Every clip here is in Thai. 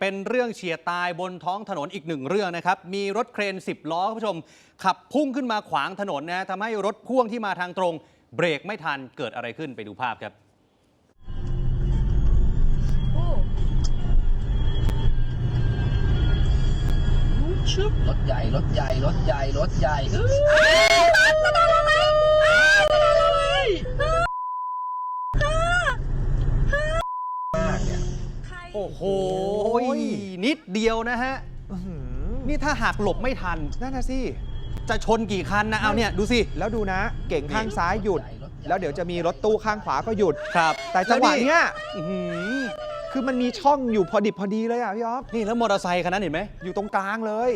เป็นเรื่องเฉียดตายบนท้องถนนอีกหนึ่งเรื่องนะครับ มีรถเครน 10 ล้อคุณผู้ชม ขับพุ่งขึ้นมาขวางถนนนะทำให้รถพ่วงที่มาทางตรง เบรกไม่ทันเกิดอะไรขึ้นไปดูภาพครับชึบรถใหญ่ รถใหญ่ รถใหญ่ รถใหญ่เอ้ย โอ้โห นิดเดียวนะฮะอื้อหือนี่ถ้าหากหลบไม่ทัน นั่นน่ะสิ จะชนกี่คันนะ เอาเนี่ย ดูสิ แล้วดูนะ เก่งข้างซ้ายหยุด แล้วเดี๋ยวจะมีรถตู้ข้างขวาก็หยุด ครับ แต่จังหวะแล้เนี้ยอื้อหือคือมันมีช่องอยู่พอดิบพอดีเลยอะพี่อ๊อฟ นี่แล้วมอเตอร์ไซค์คันนั้นเห็นไหม อยู่ตรงกลางเลย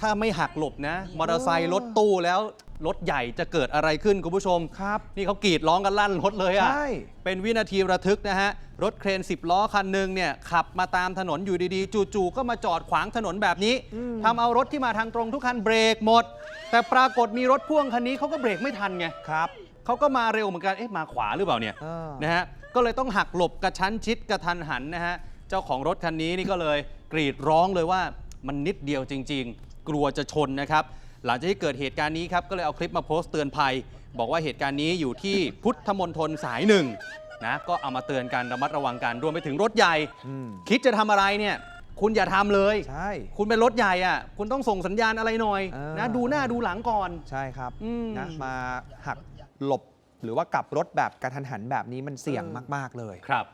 ถ้าไม่หักหลบนะ มอเตอร์ไซค์รถตู้แล้ว รถใหญ่จะเกิดอะไรขึ้นคุณผู้ชมครับ นี่เขากรีดร้องกันลั่นรถเลยอะใช่ เป็นวินาทีระทึกนะฮะ รถเครน 10 ล้อคันหนึ่งเนี่ยขับมาตามถนนอยู่ดีๆ จู่ๆก็มาจอดขวางถนนแบบนี้อืมทำเอารถที่มาทางตรงทุกคันเบรกหมด แต่ปรากฏมีรถพ่วงคันนี้เขาก็เบรกไม่ทันไง ครับ เขาก็มาเร็วเหมือนกัน เอ๊ะ มาขวาหรือเปล่าเนี่ยเออนะฮะ ก็เลยต้องหักหลบกระชั้นชิดกระทันหันนะฮะ เจ้าของรถคันนี้นี่ก็เลย กรีดร้องเลยว่ามันนิดเดียวจริง ๆ กลัวจะชนนะครับ หลังจากที่เกิดเหตุการณ์นี้ครับก็เลยเอาคลิปมาโพสต์เตือนภัย บอกว่าเหตุการณ์นี้อยู่ที่พุทธมณฑลสายหนึ่งนะก็เอามาเตือนกันระมัดระวังกันรวมไปถึงรถใหญ่ อืม คิดจะทำอะไรเนี่ยคุณอย่าทำเลย ใช่ คุณเป็นรถใหญ่อะคุณต้องส่งสัญญาณอะไรหน่อยเออ นะดูหน้าดูหลังก่อน ใช่ครับอืมนะมาหักหลบหรือว่ากลับรถแบบกระทันหันแบบนี้มันเสี่ยงมาก ๆ เลย ครับ